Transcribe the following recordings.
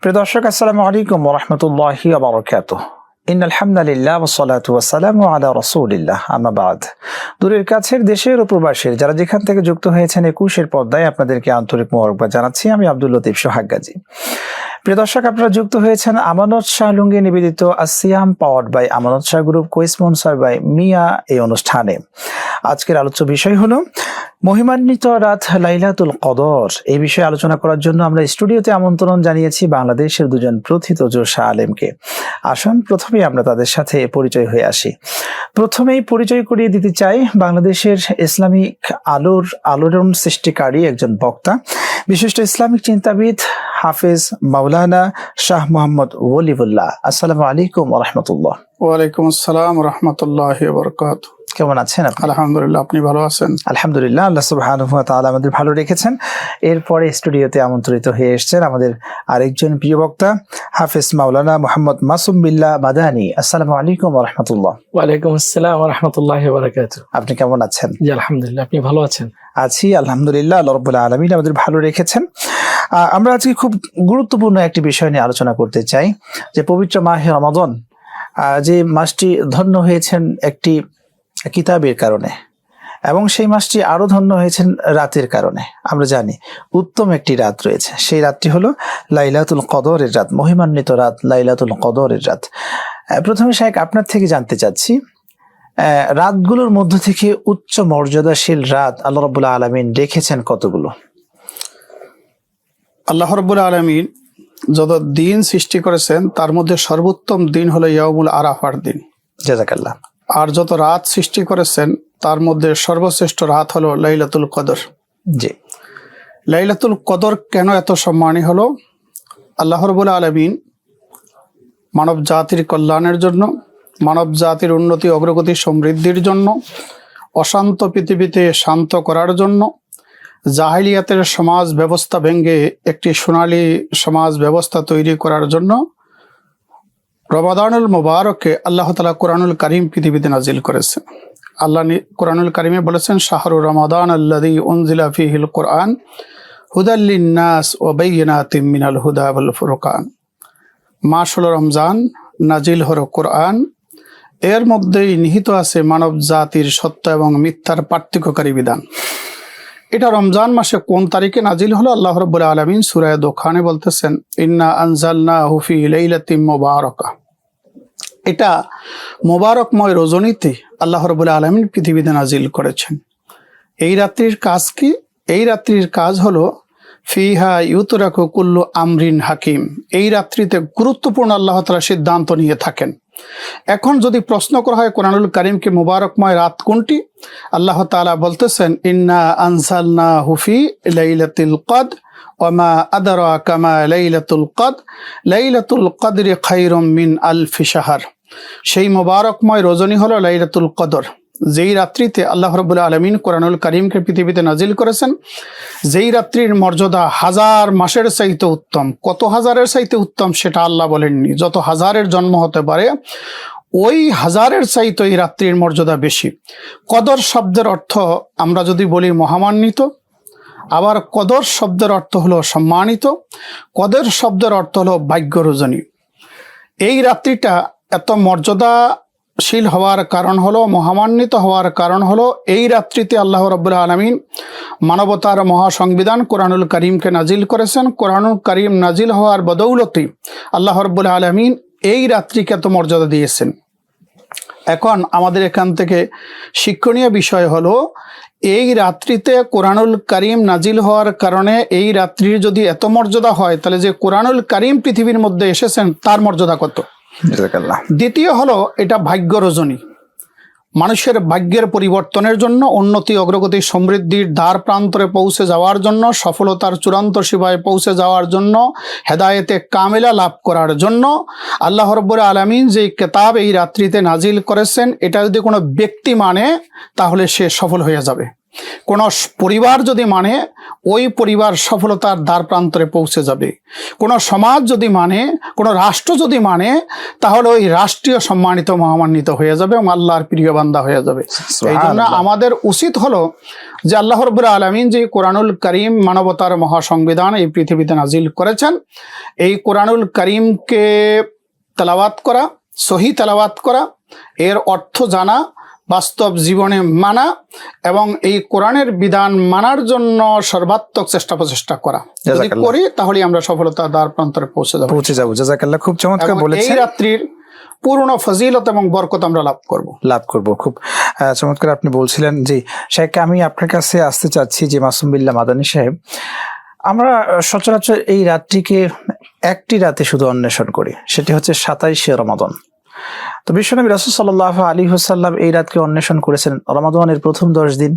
প্রিয় দর্শক, আসসালামু আলাইকুম রহমতুল্লাহি আবরকাত ইন আলহামদুলিল্লাহ ওসলাত ওয়াসালাম আলা রসুলিল্লাহ। আমাবাদ বাদ। দূরের কাছের দেশের ও প্রবাসের, যারা যেখান থেকে যুক্ত হয়েছেন একুশের পর্দায় আপনাদেরকে আন্তরিক মোবারকবাদ জানাচ্ছি। আমি আব্দুল লতিফ সোহাগ গাজী। প্রিয় দর্শক, আপনারা যুক্ত হয়েছেন আমানত শাহ লুঙ্গি নিবেদিত আসিয়াম power by Amanat Shah group cosponsor by Miah এই অনুষ্ঠানে। আজকের আলোচ্য বিষয় হলো, মহিমান্বিত রাত লাইলাতুল কদর। এই বিষয়ে আলোচনা করার জন্য আমরা স্টুডিওতে আমন্ত্রণ জানিয়েছি বাংলাদেশের দুজন প্রথিত জোশা আলেমকে। আসুন, প্রথমেই আমরা তাদের সাথে পরিচয় হয়ে আসি। প্রথমেই পরিচয় করিয়ে দিতে চাই বাংলাদেশের ইসলামিক আলোর, আলোড়ন সৃষ্টিকারী একজন বক্তা বিশিষ্ট ইসলামিক চিন্তাবিদ হাফেজ মাওলানা শাহ মোহাম্মদ ওলিবুল্লাহ। আসসালামু আলাইকুম রহমতুল্লাহ। ওয়ালাইকুম আসসালাম রহমতুল্লাহ বরকাত কেমন আছেন আলহামদুলিল্লাহ আপনি ভালো আছেন? আলহামদুলিল্লাহ আল্লাহ সুবহানাহু ওয়া তাআলা আমাদের ভালো রেখেছেন। এরপরে স্টুডিওতে আমন্ত্রিত হয়ে এসেছেন আমাদের আরেকজন প্রিয় বক্তা হাফেজ মাওলানা মোহাম্মদ মাসুম বিল্লাহ মাদানী। আসসালামু আলাইকুম ওয়া রাহমাতুল্লাহ। ওয়ালাইকুম আসসালাম রহমতুল্লাহ বারাকাত আপনি কেমন আছেন? জি আলহামদুলিল্লাহ আপনি ভালো আছেন? আছি, আলহামদুলিল্লাহ, আল্লাহ আলমিন আমাদের ভালো রেখেছেন। আমরা আজকে খুব গুরুত্বপূর্ণ একটি বিষয় নিয়ে আলোচনা করতে চাই, যে পবিত্র মাহে রমাদন যে মাসটি ধন্য হয়েছেন একটি কিতাবের কারণে এবং সেই মাসটি আরও ধন্য হয়েছেন রাতের কারণে, আমরা জানি। উত্তম একটি রাত রয়েছে, সেই রাতটি হলো লাইলাতুল কদরের রাত, মহিমান্বিত রাত, লাইলাতুল কদরের রাত। প্রথমে শাহেক আপনার থেকে জানতে চাচ্ছি রাতগুলোর মধ্য থেকে উচ্চ মর্যাদাশীল রাত আল্লাহ রবুল্লা আলমিন রেখেছেন কতগুলো? আল্লাহ রব্বুল আলমিন যত দিন সৃষ্টি করেছেন তার মধ্যে সর্বোত্তম দিন হলো ইয়ামুল আরাফার দিন। জাজাকাল্লাহ আর যত রাত সৃষ্টি করেছেন তার মধ্যে সর্বশ্রেষ্ঠ রাত হলো লাইলাতুল কদর। জি। লাইলাতুল কদর কেন এত সম্মানী হলো? আল্লাহ রব্বুল আলমিন মানব জাতির কল্যাণের জন্য মানব জাতির উন্নতি, অগ্রগতি, সমৃদ্ধির জন্য, অশান্ত পৃথিবীতে শান্ত করার জন্য, জাহিলিয়াতের সমাজ ব্যবস্থা ভেঙে একটি সোনালী সমাজ ব্যবস্থা তৈরি করার জন্য রমাদানুল মুবারককে আল্লাহ তালা কোরআনুল করিম পৃথিবীতে নাজিল করেছেন আল্লাহ কোরআনুল করিমে বলেছেন, শাহরু রমাদান আল্লাদি উনজিলা ফিহিল কোরআন হুদাল্লিন্নাস ও বাইনাতিম মিনাল হুদা ফুরকান। মাস হল রমজান, নাজিল হল কোরআন এর মধ্যেই নিহিত আছে মানব জাতির সত্য এবং মিথ্যার পার্থক্যকারী বিধান। এটা রমজান মাসে কোন তারিখে নাজিল হলো? আল্লাহ রব্বুল আলমিন সুরায় দোকানে বলতেছেন, ইন্না আনজালনা হুফি লাইলাতিম মোবারকা। এটা মোবারকময় রজনীতে আল্লাহ রবুল্লা আলমিন পৃথিবীতে নাজিল করেছেন। এই রাত্রির কাজ কি? এই রাত্রির কাজ হলো, ফিহা ইউতরাকু কুল্লু আমরিন হাকিম। এই রাত্রিতে গুরুত্বপূর্ণ আল্লাহ তালা সিদ্ধান্ত নিয়ে থাকেন। এখন যদি প্রশ্ন করা হয় কোরআনুল করিমকে মুবারকময় রাত কোনটি? আল্লাহ তালা বলতেছেন, ইন্না আনসালনা হুফি লাইলাতিল কদ ওমা আদারা কামা লাইলাতুল কদ লাইলাতুল কদরে খাইরম মিন আলফি সাহার সেই মোবারকময় রজনী হলো লাইলাতুল কদর। যেই রাত্রিতে আল্লাহ রবুল্লা আলমিন কোরআনুল করিমকে পৃথিবীতে নাজিল করেছেন, যেই রাত্রির মর্যাদা হাজার মাসের চাইতে উত্তম, কত হাজারের চাইতে উত্তম সেটা আল্লাহ বলেননি, যত হাজারের জন্ম হতে পারে, ওই হাজারের চাইতে এই রাত্রির মর্যাদা বেশি। কদর শব্দের অর্থ আমরা যদি বলি মহামান্বিত, আবার কদর শব্দের অর্থ হলো সম্মানিত, কদর শব্দের অর্থ হলো ভাগ্য রজনী এই রাত্রিটা এত মর্যাদাশীল হওয়ার কারণ হলো, মহামান্বিত হওয়ার কারণ হলো, এই রাত্রিতে আল্লাহ রব্বুল্লা আলমিন মানবতার মহাসংবিধান কোরআনুল করিমকে নাজিল করেছেন। কোরআনুল করিম নাজিল হওয়ার বদৌলতে আল্লাহ রব্বুল্লা আলমিন এই রাত্রিকে এত মর্যাদা দিয়েছেন। এখন আমাদের এখান থেকে শিক্ষণীয় বিষয় হলো, এই রাত্রিতে কোরআনুল করিম নাজিল হওয়ার কারণে এই রাত্রির যদি এত মর্যাদা হয়, তাহলে যে কোরআনুল করিম পৃথিবীর মধ্যে এসেছেন, তার মর্যাদা কত? দ্বিতীয় হলো, এটা ভাগ্য রজনী। মানুষের ভাগ্যের পরিবর্তনের জন্য, উন্নতি, অগ্রগতি, সমৃদ্ধির দ্বার প্রান্তরে পৌঁছে যাওয়ার জন্য, সফলতার চূড়ান্ত সীমায় পৌঁছে যাওয়ার জন্য, হেদায়েতে কামেলা লাভ করার জন্য, আল্লাহ রব্বুর আলমিন যে কেতাব এই রাত্রিতে নাজিল করেছেন, এটা যদি কোনো ব্যক্তি মানে তাহলে সে সফল হয়ে যাবে। কোন পরিবার যদি মানে ওই পরিবার সফলতার দ্বার প্রান্তরে পৌঁছে যাবে। কোন সমাজ যদি মানে কোন রাষ্ট্র যদি মানে তাহলে ওই রাষ্ট্রীয় সম্মানিত মহামান্বিত হয়ে যাবে এবং আল্লাহর প্রিয় বান্দা হয়ে যাবে। এই জন্য আমাদের উচিত হলো যে আল্লাহ রব্বুল আলমিন যে কোরআনুল করিম মানবতার মহাসংবিধান এই পৃথিবীতে নাজিল করেছেন এই কোরআনুল করিমকে তেলাওয়াত করা সহি তেলাওয়াত করা এর অর্থ জানা বাস্তব জীবনে মানা এবং এই কোরআনের বিধান মানার জন্য সর্বাত্মক চেষ্টা প্রচেষ্টা করা। যদি করি তাহলে আমরা সফলতা দ্বার প্রান্তরে পৌঁছে যাব। পৌঁছে যাব। জাজাকাল্লাহ খুব চমৎকার এবং এই রাত্রির পূর্ণ ফজিলত এবং বরকত আমরা লাভ করব। লাভ করব। খুব চমৎকার আপনি বলছিলেন জি শেখ আমি আপনার কাছে আসতে চাচ্ছি যে মাসুম বিল্লাহ মাদানী সাহেব আমরা সচরাচর এই রাতটিকে একটি রাতে শুধু অন্বেষণ করি। সেটি হচ্ছে সাতাইশে রমাদন। তো বিশ্বনবী রাসুল সাল্লাহ আলী হুসাল্লাম এই রাতকে অন্বেষণ করেছেন রমাদনের প্রথম দশ দিন,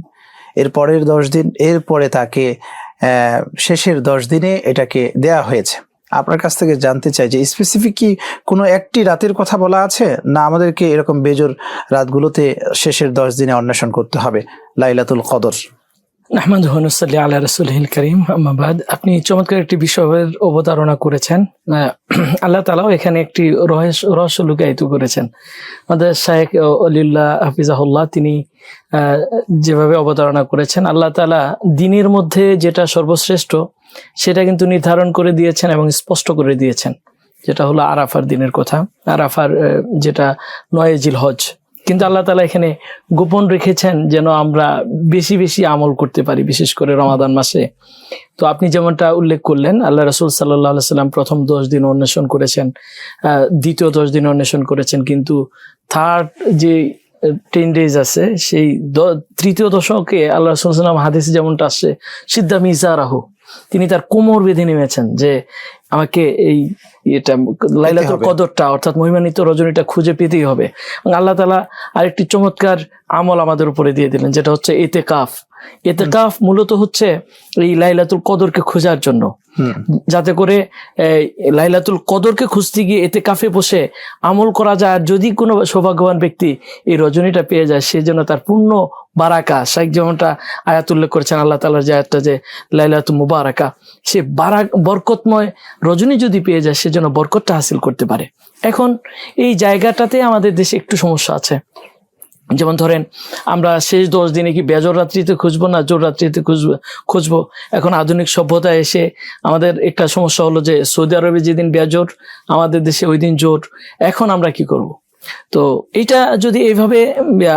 এর পরের দশ দিন এরপরে তাকে শেষের দশ দিনে এটাকে দেয়া হয়েছে। আপনার কাছ থেকে জানতে চাই যে স্পেসিফিক কি কোনো একটি রাতের কথা বলা আছে? না আমাদেরকে এরকম বেজোর রাতগুলোতে শেষের দশ দিনে অন্বেষণ করতে হবে, লাইলাতুল কদর? আহমদ হনুসাল্লি আল্লাহ রসুলহিল করিম। আহমাবাদ আপনি চমৎকার একটি বিষয়ের অবতারণা করেছেন। আল্লাহ তালাও এখানে একটি রহস্য রহস্য লুকায়িত করেছেন। আমাদের শাহেক অলিউল্লাহ হাফিজাহুল্লাহ, তিনি যেভাবে অবতারণা করেছেন, আল্লাহ তালা দিনের মধ্যে যেটা সর্বশ্রেষ্ঠ, সেটা কিন্তু নির্ধারণ করে দিয়েছেন এবং স্পষ্ট করে দিয়েছেন। যেটা হলো আরাফার দিনের কথা। আরাফার যেটা নয় জিল হজ কিন্তু আল্লাহ তালা এখানে গোপন রেখেছেন যেন আমরা বেশি বেশি আমল করতে পারি, বিশেষ করে রমাদান মাসে। তো আপনি যেমনটা উল্লেখ করলেন, আল্লাহ রসুল সাল্লাহ সাল্লাম প্রথম দশ দিন অন্বেষণ করেছেন দ্বিতীয় দশ দিন অন্বেষণ করেছেন, কিন্তু থার্ড যে টেন ডেজ আছে, সেই তৃতীয় দশকে আল্লাহ রসুল সাল্লাম হাদিসে যেমনটা আসছে সিদ্ধা মিজা রাহু তিনি তার কোমর বেঁধে নেমেছেন যে আমাকে এই এটা লাইলাতুল। কদরটা অর্থাৎ মহিমানিত রজনীটা খুঁজে পেতেই হবে এবং আল্লাহ তালা আরেকটি চমৎকার আমল আমাদের উপরে দিয়ে দিলেন যেটা হচ্ছে এতে কাফ এতে কাফ মূলত হচ্ছে এই লাইলাতুল কদরকে খোঁজার জন্য। যাতে করে লাইলাতুল কদরকে খুঁজতে গিয়ে এতে কাফে বসে আমল করা যায়। আর যদি কোনো সৌভাগ্যবান ব্যক্তি এই রজনীটা পেয়ে যায় সে যেন তার পূর্ণ বারাকা। শাইখ যেমনটা আয়াত উল্লেখ করেছেন আল্লাহ তালার যে আয়াতটা যে লাইলাতুল মুবারাকা সে বারাক বরকতময় রজনী যদি পেয়ে যায় সে যেন বরকতটা হাসিল করতে পারে। এখন এই জায়গাটাতে আমাদের দেশে একটু সমস্যা আছে। যেমন ধরেন, আমরা শেষ দশ দিনে কি বেজর রাত্রিতে খুঁজবো না জোর রাত্রিতে খুঁজবো খুঁজবো? এখন আধুনিক সভ্যতা এসে আমাদের একটা সমস্যা হলো যে সৌদি আরবে যেদিন বেজর, আমাদের দেশে ওই দিন জোর। এখন আমরা কি করব। তো এটা যদি এইভাবে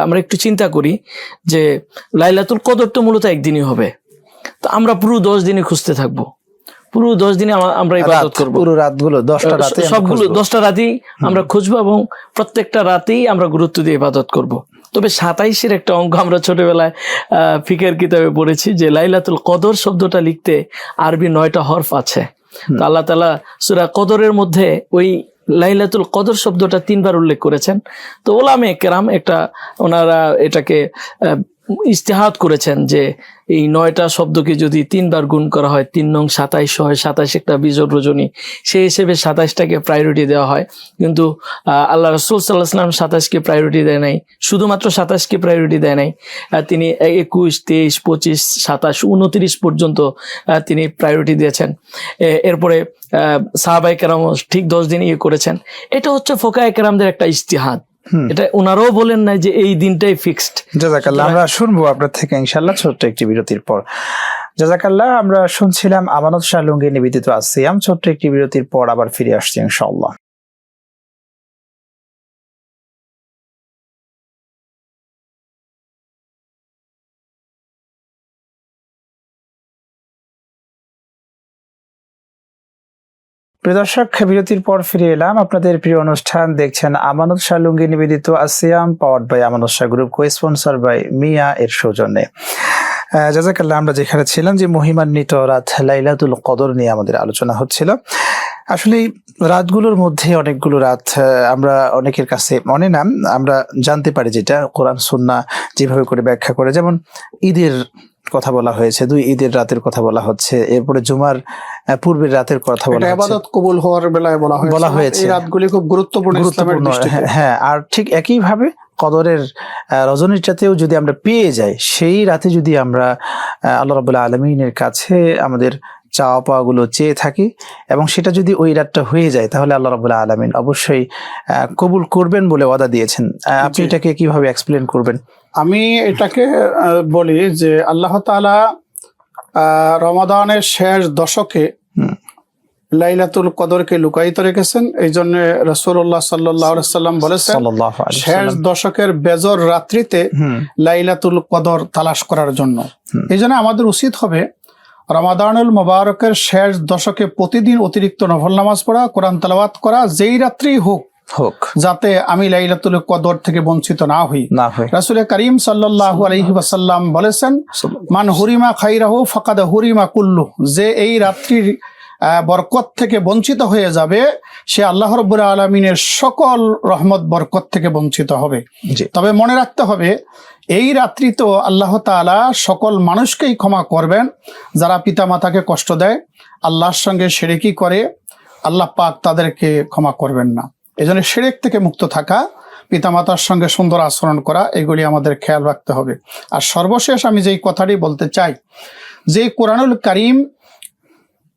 আমরা একটু চিন্তা করি যে লাইলাতুল কদর তো মূলত একদিনই হবে। তো আমরা পুরো দশ দিনে খুঁজতে থাকব। পুরো দশ দিনে আমরা ইবাদত করব। পুরো রাতগুলো দশটা রাতে সবগুলো খুঁজবো। দশটা রাতেই আমরা খুঁজবো এবং প্রত্যেকটা রাতেই আমরা গুরুত্ব দিয়ে ইবাদত করব। তবে সাতাইশের একটা অঙ্ক আমরা ছোটবেলায় ফিকের কিতাবে পড়েছি যে লাইলাতুল কদর শব্দটা লিখতে আরবি নয়টা হরফ আছে। তো আল্লাহ তালা সুরা কদরের মধ্যে ওই লাইলাতুল কদর শব্দটা তিনবার উল্লেখ করেছেন। তো ওলামে কেরাম একটা ওনারা এটাকে ইস্তেহাত করেছেন যে এই নয়টা শব্দকে যদি তিনবার গুণ করা হয়, তিন নং সাতাইশ হয়, সাতাইশ একটা বিজয় রজনী, সেই হিসেবে সাতাইশটাকে প্রায়োরিটি দেওয়া হয়। কিন্তু আল্লাহ রসুল সাল্লাহ সাল্লাম সাতাশকে প্রায়োরিটি দেয় নাই, শুধুমাত্র সাতাশকে প্রায়োরিটি দেয় নাই। তিনি একুশ, তেইশ, পঁচিশ, সাতাশ, উনত্রিশ পর্যন্ত তিনি প্রায়োরিটি দিয়েছেন। এরপরে সাহাবাই কেরাম ঠিক দশ দিন ইয়ে করেছেন। এটা হচ্ছে ফোকায় কেরামদের একটা ইস্তিহাদ। হুম। এটা ওনারাও বলেন নাই যে এই দিনটাই ফিক্সড জাজাকাল্লাহ আমরা শুনব আপনার থেকে ইনশাল্লাহ ছোট্ট একটি বিরতির পর। জাজাকাল্লাহ আমরা শুনছিলাম আমানত শাহ লুঙ্গি নিবেদিত আসিয়াম ছোট্ট একটি বিরতির পর আবার ফিরে আসছি ইনশাল্লাহ প্রিয় দর্শক, বিরতির পর ফিরে এলাম। আপনাদের প্রিয় অনুষ্ঠান দেখছেন আমানত শাহ লুঙ্গি নিবেদিত আসিয়াম power by Amanat Shah group cosponsor by Miah এর সৌজন্যে। জাজাকাল্লাহ, আমরা যেখানে ছিলাম যে মহিমান্বিত রাত লাইলাতুল কদর নিয়ে আমাদের আলোচনা হচ্ছিল। আসলে রাতগুলোর মধ্যে অনেকগুলো রাত আমরা অনেকের কাছে মনে নাম আমরা জানতে পারি যেটা কোরআন সুন্না যেভাবে করে ব্যাখ্যা করে। যেমন ঈদের কথা বলা হয়েছে দুই ঈদের রাতের কথা বলা হচ্ছে এরপরে জুমার পূর্বের রাতের কথা বলা আবাদত কবুল হওয়ার বেলায় বলা হয়েছে। বলা হয়েছে। এই রাতগুলি খুব গুরুত্বপূর্ণ ইসলামের গুরুত্বপূর্ণ দৃষ্টিতে। হ্যাঁ, হ্যাঁ আর ঠিক একই ভাবে কদরের রজনীটাতেও যদি আমরা পেয়ে যাই সেই রাতে যদি আমরা আল্লাহ রাবুল্লাহ আলমিনের কাছে আমাদের চাওয়া পাওয়াগুলো চেয়ে থাকি এবং সেটা যদি ওই রাতটা হয়ে যায় তাহলে আল্লাহ রাবুল্লাহ আলমিন অবশ্যই কবুল করবেন বলে ওয়াদা দিয়েছেন। আপনি এটাকে কীভাবে এক্সপ্লেন করবেন? আমি এটাকে বলি যে আল্লাহ তালা রমাদানের শেষ দশকে। লাইলাতুল কদরকে লুকায়িত রেখেছেন। এই জন্য রসুল্লাহ সাল্লাহ সাল্লাম বলেছেন শেষ দশকের বেজর রাত্রিতে লাইলাতুল কদর তালাশ করার জন্য। এই জন্য আমাদের উচিত হবে রমাদানুল মোবারকের শেষ দশকে প্রতিদিন অতিরিক্ত নফল নামাজ পড়া কোরআন তালাবাত করা যেই রাত্রি হোক হোক। যাতে আমি লাইলাতুল কদর থেকে বঞ্চিত না হই। না হয় রাসুল করিম সাল্লাল্লাহু আলাইহি ওয়াসাল্লাম বলেছেন মান হুরিমা খাইরাহু ফাকাদ হুরিমা কুল্লু যে এই রাত্রির বরকত থেকে বঞ্চিত হয়ে যাবে সে আল্লাহ রব্বুর আলমিনের সকল রহমত বরকত থেকে বঞ্চিত হবে। তবে মনে রাখতে হবে এই রাত্রি তো আল্লাহ তাআলা সকল মানুষকেই ক্ষমা করবেন যারা পিতামাতাকে কষ্ট দেয় আল্লাহর সঙ্গে সেরেকি করে আল্লাহ পাক তাদেরকে ক্ষমা করবেন না। এই জন্য সেরেক থেকে মুক্ত থাকা পিতামাতার সঙ্গে সুন্দর আচরণ করা এগুলি আমাদের খেয়াল রাখতে হবে। আর সর্বশেষ আমি যেই কথাটি বলতে চাই যে কোরআনুল করিম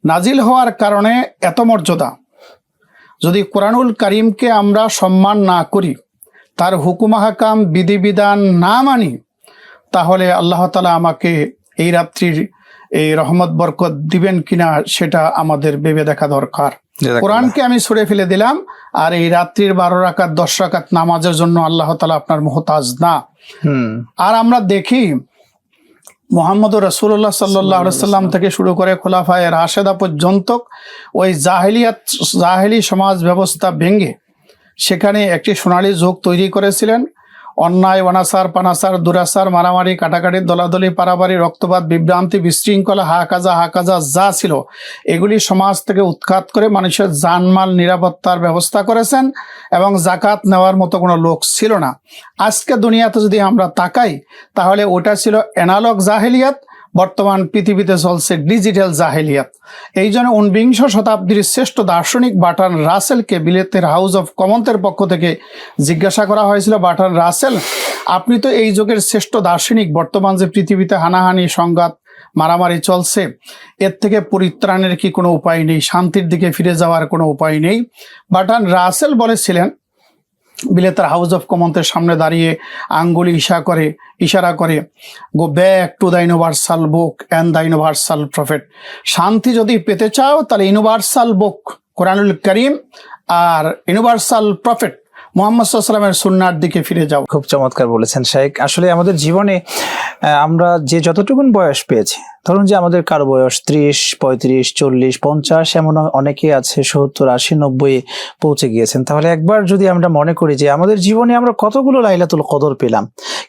নাজিল হওয়ার কারণে এত মর্যাদা। যদি কোরআনুল করিমকে আমরা সম্মান না করি তার হুকুম হাকাম বিধিবিধান না মানি তাহলে আল্লাহ তালা আমাকে এই রাত্রির এই রহমত বরকত দিবেন কিনা সেটা আমাদের ভেবে দেখা দরকার। কোরআনকে আমি ছুড়ে ফেলে দিলাম আর এই রাত্রির বারো রাকাত দশ রাকাত নামাজের জন্য আল্লাহ তালা আপনার মোহতাজ না। আর আমরা দেখি মোহাম্মদ রসুল্লাহ সাল্লাহ সাল্লাম থেকে শুরু করে খোলাফায় রাশেদা পর্যন্ত ওই জাহেলিয়াত জাহেলি সমাজ ব্যবস্থা ভেঙে সেখানে একটি সোনালী যুগ তৈরি করেছিলেন। অন্যায় অনাসার পানাসার দুরাচার, মারামারি, কাটাকাটি, দলাদলি পারাবারি রক্তপাত, বিভ্রান্তি, বিশৃঙ্খলা হা কাজা হা কাজা যা ছিল, এগুলি সমাজ থেকে উৎখাত করে মানুষের জানমাল নিরাপত্তার ব্যবস্থা করেছেন এবং জাকাত নেওয়ার মতো কোনো লোক ছিল না। আজকে দুনিয়াতে যদি আমরা তাকাই, তাহলে ওটা ছিল অ্যানালগ জাহেলিয়াত বর্তমান পৃথিবীতে চলছে ডিজিটাল জাহেলিয়াত। এই জন্য ঊনবিংশ শতাব্দীর শ্রেষ্ঠ দার্শনিক বাটান রাসেলকে বিলেতের হাউস অফ কমন্সের পক্ষ থেকে জিজ্ঞাসা করা হয়েছিল বাটান রাসেল, আপনি তো এই যুগের শ্রেষ্ঠ দার্শনিক, বর্তমান যে পৃথিবীতে হানাহানি, সংঘাত, মারামারি চলছে, এর থেকে পরিত্রাণের কি কোনো উপায় নেই? শান্তির দিকে ফিরে যাওয়ার কোনো উপায় নেই? বাটান রাসেল বলেছিলেন বিলেতার হাউস অফ কমন্সের সামনে দাঁড়িয়ে আঙ্গুলি ইশা করে, ইশারা করে, go back to the universal book and the universal prophet শান্তি যদি পেতে চাও, তাহলে ইউনিভার্সাল বুক কোরআনুল করিম আর ইউনিভার্সাল প্রফেট মোহাম্মদ সাল্লামের সুন্নার দিকে ফিরে যাও। খুব চমৎকার বলেছেন শাহেক আসলে আমাদের জীবনে আমরা যে যতটুকুন বয়স পেয়েছি ধরুন যে আমাদের কারও বয়স ত্রিশ পঁয়ত্রিশ চল্লিশ পঞ্চাশ এমন অনেকে আছে সত্তর আশি নব্বই পৌঁছে গিয়েছেন। তাহলে একবার যদি আমরা মনে করি যে আমাদের জীবনে আমরা কতগুলো লাইলাতুল কদর পেলাম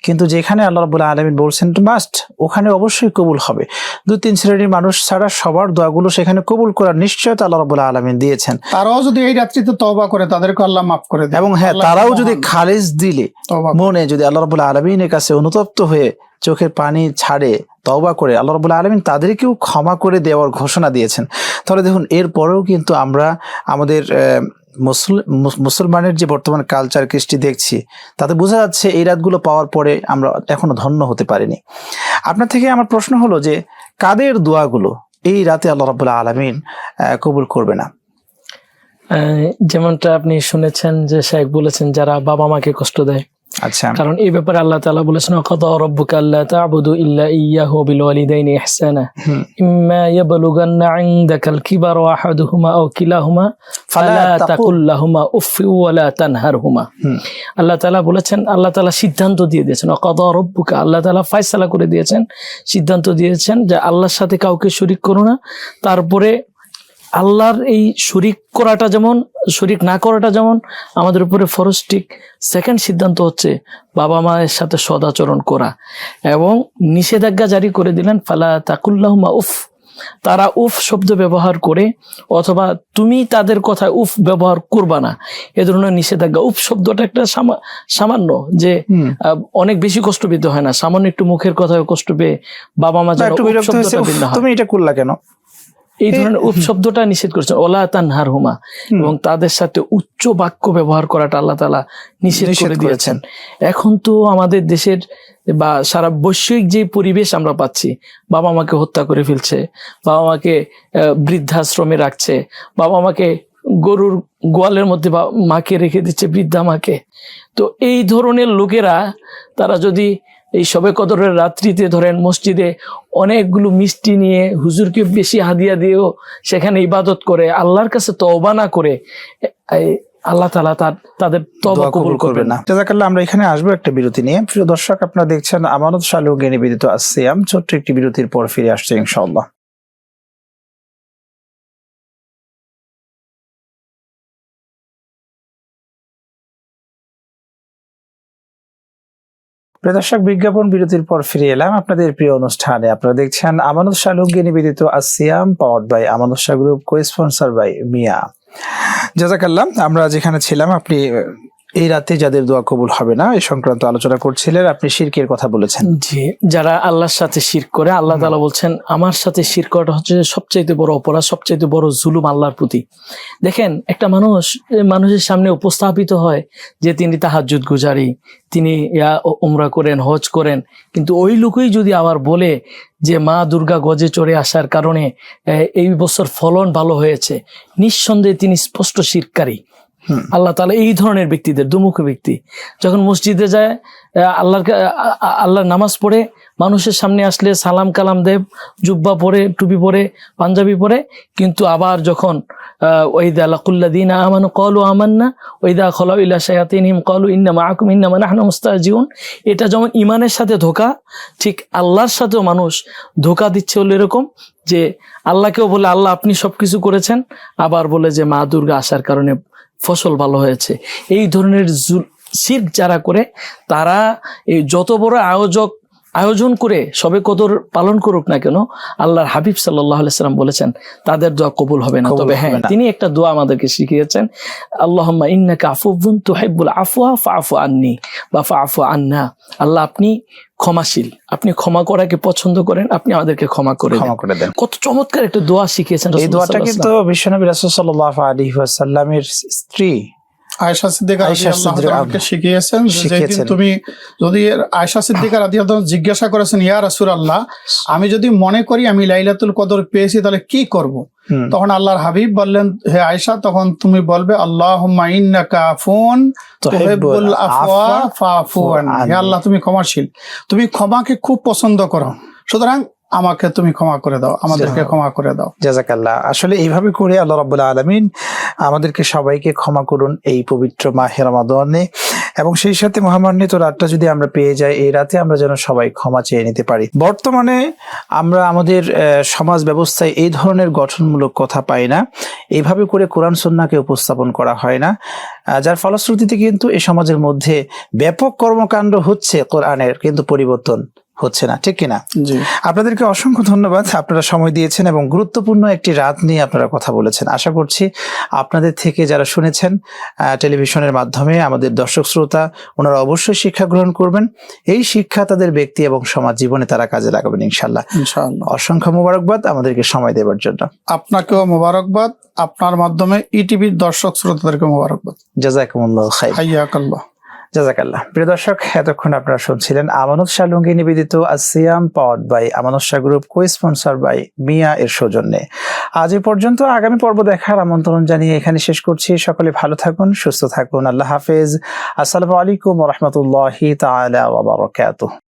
কিন্তু যেখানে আল্লাহ রাবুল্লাহ আলমিন বলছেন মাস্ট ওখানে অবশ্যই কবুল হবে। দু তিন শ্রেণির মানুষ ছাড়া সবার দোয়াগুলো সেখানে কবুল করার নিশ্চয়তা আল্লাহ রাবুল্লাহ আলমিন দিয়েছেন। তারাও যদি এই রাত্রিতে তবা করে তাদেরকে আল্লাহ মাফ করে এবং হ্যাঁ তারাও যদি। খালেজ দিলে মনে যদি আল্লাহ রবুল্লা আলমিনের কাছে অনুতপ্ত হয়ে চোখের পানি ছাড়ে, তওবা করে আল্লাহ রবুল্লা আলমিন তাদেরকেও ক্ষমা করে দেওয়ার ঘোষণা দিয়েছেন। তাহলে দেখুন, এরপরেও কিন্তু আমরা আমাদের মুসল- মুস- মুসলমানের যে বর্তমান কালচার কৃষ্টি দেখছি, তাতে বোঝা যাচ্ছে এই রাতগুলো পাওয়ার পরে আমরা এখনও ধন্য হতে পারিনি। আপনার থেকে আমার প্রশ্ন হলো যে, কাদের দোয়াগুলো এই রাতে আল্লাহ রবুল্লা আলমিন কবুল করবে না? যেমনটা আপনি শুনেছেন যে শেখ বলেছেন, যারা বাবা মাকে কষ্ট দেয় আচ্ছা। কারণ এই ব্যাপারে আল্লাহ তাআলা বলেছেন কত রব্বুকা আল্লা তা'বুদু ইল্লা ইয়াহু বিল ওয়ালিদাইনি ইহসানা। ইম্মা ইয়াবলুগান্না ইনদাকাল কিবারা আহাদুহুমা আও কিলাহুমা ফালা তাকুল- লাহুমা উফি ওয়ালা তানহারহুমা। আল্লাহ তাআলা বলেছেন আল্লাহ তাআলা সিদ্ধান্ত দিয়ে দিয়েছেন কত রব্বুকা আল্লাহ তাআলা ফয়সালা করে দিয়েছেন সিদ্ধান্ত দিয়েছেন যে আল্লাহর সাথে কাউকে শরীক করো না। তারপরে আল্লাহর এই শরিক করাটা যেমন শরিক না করাটা যেমন আমাদের উপরে ফরজ ঠিক। সেকেন্ড সিদ্ধান্ত হচ্ছে বাবা মায়ের সাথে সদাচরণ করা এবং নিষেধাজ্ঞা জারি করে দিলেন ফালা তাকুল্লাহুমা উফ। তারা উফ শব্দ ব্যবহার করে অথবা তুমি তাদের কথায় উফ ব্যবহার করবা না। এ ধরনের নিষেধাজ্ঞা উফ শব্দটা একটা সামান্য যে অনেক বেশি কষ্ট পেতে হয় না। সামান্য একটু মুখের কথায় কষ্ট পেয়ে বাবা মা বা যেন একটু উফ বিরক্ত হয়েছে শব্দটা "উফ, ভিন্ন হয়। তুমি এটা করলা কেন? এই ধরনের উপশব্দটা নিষেধ করেছেন ওলা তানহার হুমা। এবং তাদের সাথে উচ্চ বাক্য ব্যবহার করাটা আল্লাহ তালা নিষেধ করে দিয়েছেন। এখন তো আমাদের দেশের বা সারা বৈশ্বিক যে পরিবেশ আমরা পাচ্ছি বাবা মাকে হত্যা করে ফেলছে বাবা মাকে বৃদ্ধাশ্রমে রাখছে বাবা মাকে গরুর গোয়ালের মধ্যে বা- মাকে রেখে দিচ্ছে বৃদ্ধা মাকে তো এই ধরনের লোকেরা তারা যদি এই সবে কদরের রাত্রিতে ধরেন মসজিদে অনেকগুলো মিষ্টি নিয়ে হুজুরকে বেশি হাদিয়া দিয়েও সেখানে ইবাদত করে আল্লাহর কাছে তওবা না করে এই আল্লাহ তালা তার তাদের তবা কবুল করবে না না। জাজাকাল্লাহ আমরা এখানে আসব একটা বিরতি নিয়ে। প্রিয় দর্শক আপনারা দেখছেন আমানত শালু নিবেদিত আসিয়াম ছোট্ট একটি বিরতির পর ফিরে আসছে ইনশাআল্লাহ। দর্শক, বিজ্ঞাপন বিরতির পর ফিরে এলাম আপনাদের প্রিয় অনুষ্ঠানে। আপনারা দেখছেন আমানত শালুকে নিবেদিত আসিয়াম power by Amanat Shah group co by Miah. যা আমরা যেখানে ছিলাম, আপনি এই রাতে যাদের দোয়া কবুল হবে না এই সংক্রান্ত আলোচনা করছিলেন আপনি শিরকের কথা বলেছেন। জি যারা আল্লাহর সাথে শির করে আল্লাহ তালা বলছেন আমার সাথে শির করাটা হচ্ছে সবচাইতে বড় অপরাধ সবচাইতে বড় জুলুম আল্লাহর প্রতি। দেখেন একটা মানুষ মানুষের সামনে উপস্থাপিত হয় যে তিনি তাহাজুদ গুজারি তিনি ইয়া উমরা করেন হজ করেন কিন্তু ওই লোকই যদি আবার বলে যে মা দুর্গা গজে চড়ে আসার কারণে এই বছর ফলন ভালো হয়েছে নিঃসন্দেহে তিনি স্পষ্ট শিরকারী। আল্লাহ তালা এই ধরনের ব্যক্তিদের, দুমুখ ব্যক্তি, যখন মসজিদে যায় আল্লাহর আল্লাহর নামাজ পড়ে, মানুষের সামনে আসলে সালাম কালাম দেব জুব্বা পরে, টুপি পরে, পাঞ্জাবি পরে, কিন্তু আবার যখন ওইদা লাকুল্লাদিন আমানু কলু আমান্না ওইদা খলাউ ইলা শায়াতিনহিম কলু ইন্না মাআকুম ইন্না নাহনু মুস্তাজিউন এটা যেমন ইমানের সাথে ধোকা, ঠিক আল্লাহর সাথেও মানুষ ধোকা দিচ্ছে হলো এরকম যে, আল্লাহকেও বলে, আল্লাহ, আপনি সবকিছু করেছেন। আবার বলে যে, মা দুর্গা আসার কারণে ফসল ভালো হয়েছে। এই ধরনের সির্ক যারা করে তারা এই যত বড় আয়োজক আয়োজন করে সবে কদর পালন করুক না কেন আল্লাহর হাবিব সাল্লাহ সাল্লাম বলেছেন তাদের দোয়া কবুল হবে না। তবে হ্যাঁ তিনি একটা দোয়া আমাদেরকে শিখিয়েছেন আল্লাহ ইন্নাকা আফুবুন তুহিব্বুল আফওয়া ফাফু আন্নি বা ফাফু আন্না। আল্লাহ আপনি ক্ষমাশীল আপনি ক্ষমা করাকে পছন্দ করেন আপনি আমাদেরকে ক্ষমা করে ক্ষমা করে দেন। কত চমৎকার একটা দোয়া শিখিয়েছেন এই দোয়াটা কিন্তু বিশ্বনবী রাসূল সাল্লাল্লাহু আলাইহি ওয়াসাল্লামের স্ত্রী আয়সা সিদ্দিকা তাআলাকে শিখিয়েছেন যেদিন তুমি যদি আয়সা সিদ্দিকা জিজ্ঞাসা করেছেন ইয়া রাসূলুল্লাহ আমি যদি মনে করি আমি লাইলাতুল কদর পেয়েছি তাহলে কি করব? তখন আল্লাহর হাবিব বললেন হে আয়সা তখন তুমি বলবে আল্লাহ। আননি আল্লাহ তুমি ক্ষমাশীল। তুমি ক্ষমাকে খুব পছন্দ করো। সুতরাং আমাকে তুমি ক্ষমা করে দাও আমাদেরকে ক্ষমা করে দাও। জাজাকাল্লাহ আসলে এইভাবে করে আল্লাহ রাব্বুল আলামিন আমাদেরকে সবাইকে ক্ষমা করুন এই পবিত্র মাহে রমাদানে। এবং সেই সাথে মহামান্বিত রাতটা যদি আমরা পেয়ে যাই এই রাতে আমরা যেন সবাই ক্ষমা চেয়ে নিতে পারি। বর্তমানে আমরা আমাদের সমাজ ব্যবস্থায় এই ধরনের গঠনমূলক কথা পাই না। এইভাবে করে কোরআন সন্নাকে উপস্থাপন করা হয় না। যার ফলশ্রুতিতে কিন্তু এই সমাজের মধ্যে ব্যাপক কর্মকাণ্ড হচ্ছে কোরআনের কিন্তু পরিবর্তন। হচ্ছে না ঠিক কিনা? আপনাদেরকে অসংখ্য ধন্যবাদ আপনারা সময় দিয়েছেন এবং গুরুত্বপূর্ণ একটি রাত নিয়ে আপনারা কথা বলেছেন। আশা করছি আপনাদের থেকে যারা শুনেছেন টেলিভিশনের মাধ্যমে আমাদের দর্শক শ্রোতা ওনারা অবশ্যই শিক্ষা গ্রহণ করবেন। এই শিক্ষা তাদের ব্যক্তি এবং সমাজ জীবনে তারা কাজে লাগাবেন ইনশাল্লাহ অসংখ্য মোবারকবাদ আমাদেরকে সময় দেওয়ার জন্য। আপনাকেও মোবারকবাদ আপনার মাধ্যমে ইটিভির দর্শক শ্রোতাদেরকে মোবারকবাদ। জাজাকুমুল্লাহ খাই হাইয়াকাল্লাহ। জাজাকাল্লাহ প্রিয় দর্শক, এতক্ষণ আপনারা শুনছিলেন আমানত শাহ লুঙ্গি নিবেদিত আসিয়াম পড by Amanat Shah group cosponsor by Miah এর সৌজন্যে। আজ এ পর্যন্ত আগামী পর্ব দেখার আমন্ত্রণ জানিয়ে এখানে শেষ করছি। সকলে ভালো থাকুন, সুস্থ থাকুন। আল্লাহ হাফেজ। আসসালামু আলাইকুম রহমতুল্লাহি তাআলা ওয়া বারাকাতুহু।